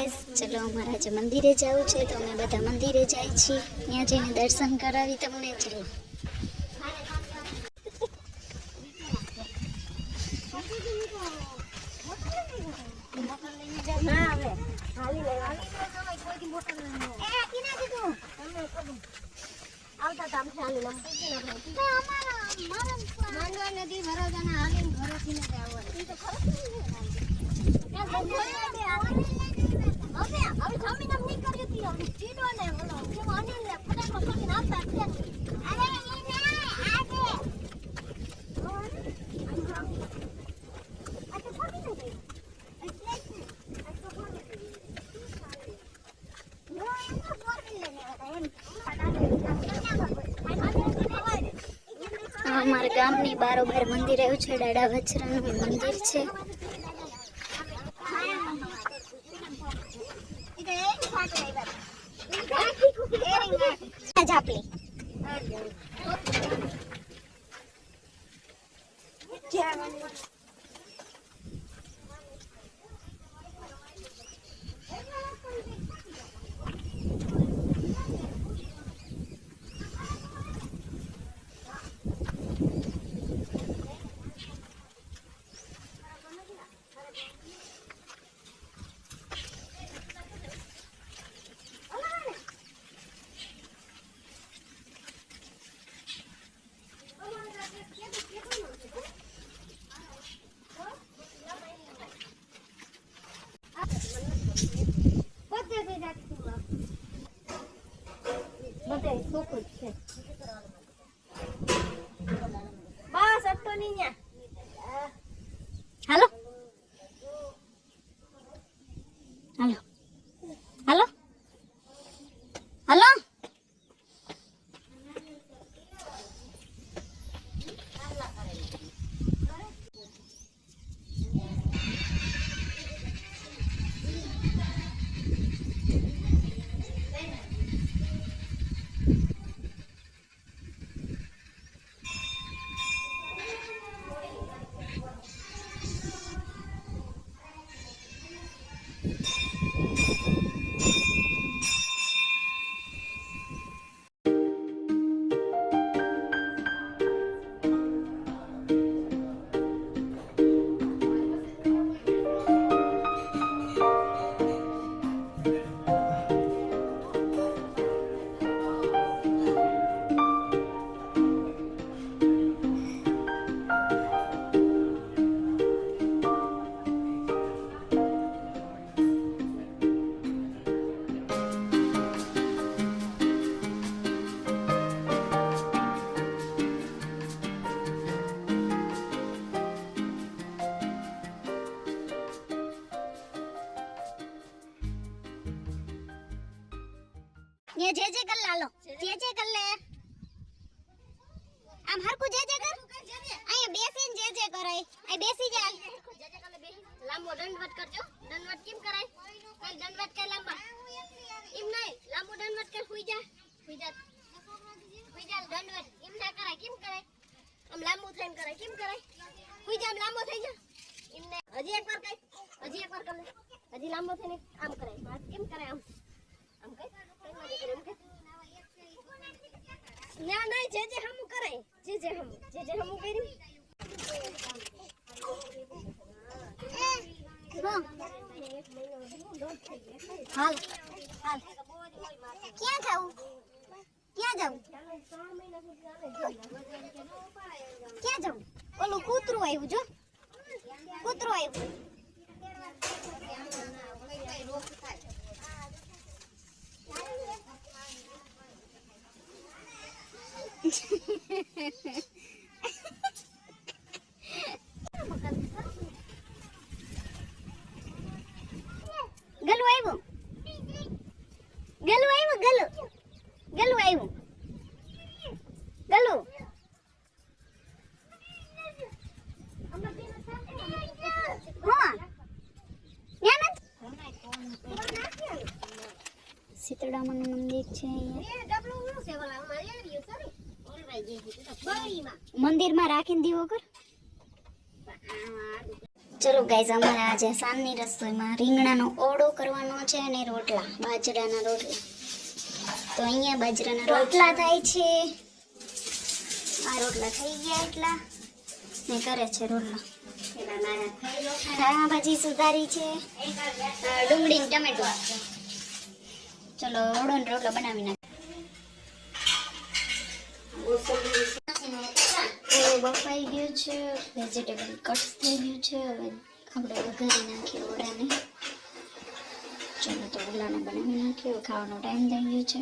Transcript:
Guys, ચલો અમારા આજે મંદિરે જવું છે તો અમે બધા મંદિરે જાય છીએ ત્યાં જઈને દર્શન કરાવી તમને, ચલો નદી વરોદાના હાલીને ઘરેથી. અમારા ગામની બારોબાર મંદિર આવ્યું છે દાડા વચરાનું મંદિર છે. જાપલી બધે เ ये जे जे कर लालो जे जे कर ले આમ હરકું જે જે કર અહીંયા બેસીને જે જે કરાય અહીં બેસી જા લાંબો દંડવત કરજો દંડવત કેમ કરાય કઈ દંડવત કર લાંબા એમ નહીં લાંબો દંડવત કર હુઈ જા હુઈ જા હુઈ જા દંડવત એમ ના કરાય કેમ કરાય આમ લાંબો થઈને કરાય કેમ કરાય હુઈ જા આમ લાંબો થઈ જા એમ નહીં હજી એક વાર કઈ હજી એક વાર કર લે હજી લાંબો થઈને આમ કરાય વાત કેમ કરાય આમ આમ કઈ કરે ના ના, જે જે હમ કરે, જે જે હમ, જે જે હમ કર્યું. હાલ હાલ. ક્યાં જાવું ક્યાં જાવું ક્યાં જાવું ઓલું કૂતરું આવ્યું, જો. કૂતરું આવ્યું ગલું આવ્યું ગલું આવ્યું ગલું ગલું આવ્યું ગલું હા ન્યા નથી? શીતળામાનું મંદિર છે અહીંયા. મંદિરમાં રાખીને દીવો કર. ચલો ગાઈઝ અમારે આજે સાંજની રસોઈમાં રીંગણાનો ઓળો કરવાનો છે અને રોટલા, બાજરાના રોટલા. તો અહીંયા બાજરાના રોટલા થાય છે. આ રોટલા થઈ ગયા એટલા. ને કરે છે રોટલા. ભાજી સુધારી છે. ડુંગળી ટમેટો. ચલો ઓળો રોટલા બનાવી નાખ બફાઈ ગયું છે વેજીટેબલ કટ થઈ ગયું છે, હવે આપણે વઘારી નાખીએ ઓળાને ચલો તો ઓલાને બનાવી નાખીએ ખાવાનો ટાઈમ થઈ ગયો છે.